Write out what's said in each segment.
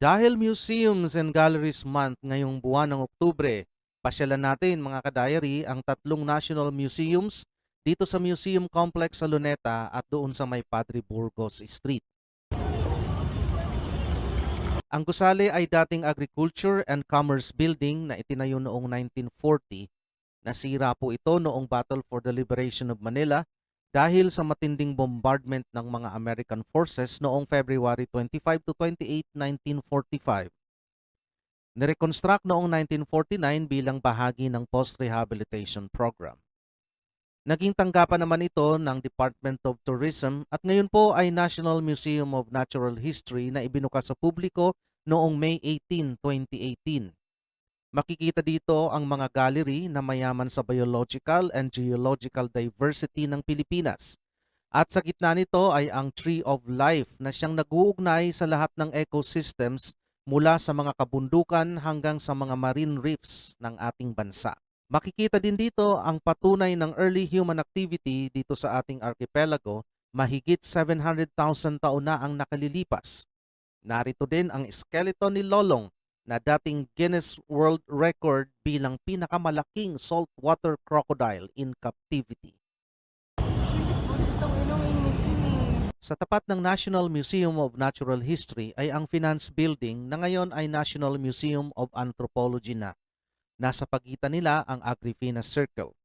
Dahil Museums and Galleries Month ngayong buwan ng Oktubre, pasyalan natin mga ka-diary ang tatlong national museums dito sa Museum Complex sa Luneta at doon sa may Padre Burgos Street. Ang gusali ay dating Agriculture and Commerce Building na itinayo noong 1940. Nasira po ito noong Battle for the Liberation of Manila dahil sa matinding bombardment ng mga American forces noong February 25 to 28, 1945. Nireconstruct noong 1949 bilang bahagi ng post-rehabilitation program. Naging tanggapan naman ito ng Department of Tourism at ngayon po ay National Museum of Natural History na ibinuka sa publiko noong May 18, 2018. Makikita dito ang mga gallery na mayaman sa biological and geological diversity ng Pilipinas. At sa gitna nito ay ang Tree of Life na siyang nag-uugnay sa lahat ng ecosystems mula sa mga kabundukan hanggang sa mga marine reefs ng ating bansa. Makikita din dito ang patunay ng early human activity dito sa ating archipelago, mahigit 700,000 taon na ang nakalilipas. Narito din ang skeleton ni Lolong na dating Guinness World Record bilang pinakamalaking saltwater crocodile in captivity. Sa tapat ng National Museum of Natural History ay ang Finance Building na ngayon ay National Museum of Anthropology na. Nasa pagitan nila ang Agrifina Circle.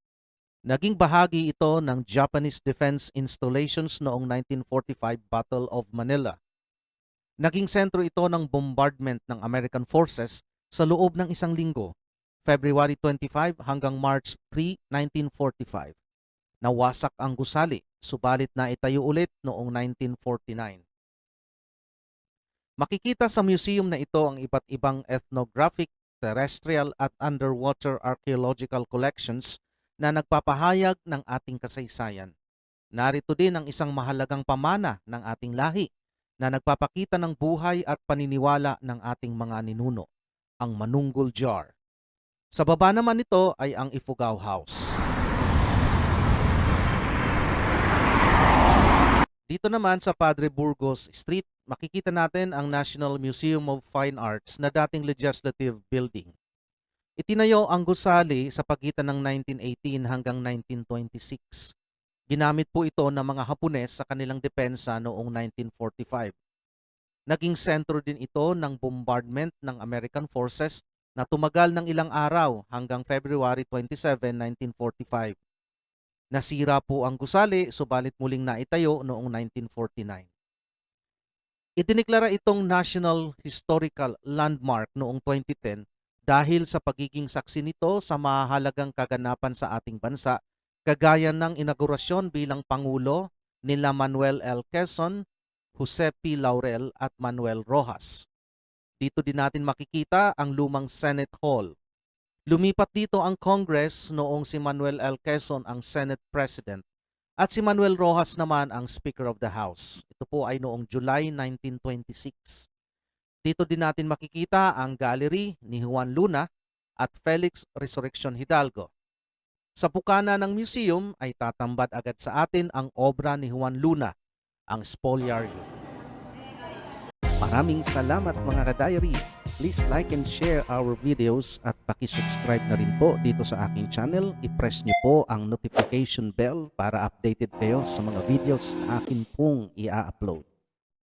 Naging bahagi ito ng Japanese Defense Installations noong 1945 Battle of Manila. Naging sentro ito ng bombardment ng American forces sa loob ng isang linggo, February 25 hanggang March 3, 1945. Nawasak ang gusali, subalit na itayo ulit noong 1949. Makikita sa museum na ito ang iba't ibang ethnographic, terrestrial at underwater archaeological collections na nagpapahayag ng ating kasaysayan. Narito din ang isang mahalagang pamana ng ating lahi na nagpapakita ng buhay at paniniwala ng ating mga ninuno, ang Manunggul Jar. Sa baba naman nito ay ang Ifugao House. Dito naman sa Padre Burgos Street, makikita natin ang National Museum of Fine Arts na dating legislative building. Itinayo ang gusali sa pagitan ng 1918 hanggang 1926. Ginamit po ito ng mga Hapones sa kanilang depensa noong 1945. Naging sentro din ito ng bombardment ng American forces na tumagal ng ilang araw hanggang February 27, 1945. Nasira po ang gusali subalit muling naitayo noong 1949. Idiniklara itong National Historical Landmark noong 2010 dahil sa pagiging saksi nito sa mahalagang kaganapan sa ating bansa kagaya ng inaugurasyon bilang Pangulo nila Manuel L. Quezon, Jose P. Laurel at Manuel Rojas. Dito din natin makikita ang lumang Senate Hall Lumipat dito ang Congress noong si Manuel L. Quezon ang Senate President at si Manuel Rojas naman ang Speaker of the House. Ito po ay noong July 1926. Dito din natin makikita ang gallery ni Juan Luna at Felix Resurrection Hidalgo. Sa bukana ng museum ay tatambad agad sa atin ang obra ni Juan Luna, ang Spoliarium. Maraming salamat mga ka-diary. Please like and share our videos at pakisubscribe na rin po dito sa aking channel. I-press nyo po ang notification bell para updated kayo sa mga videos na akin pong i-upload.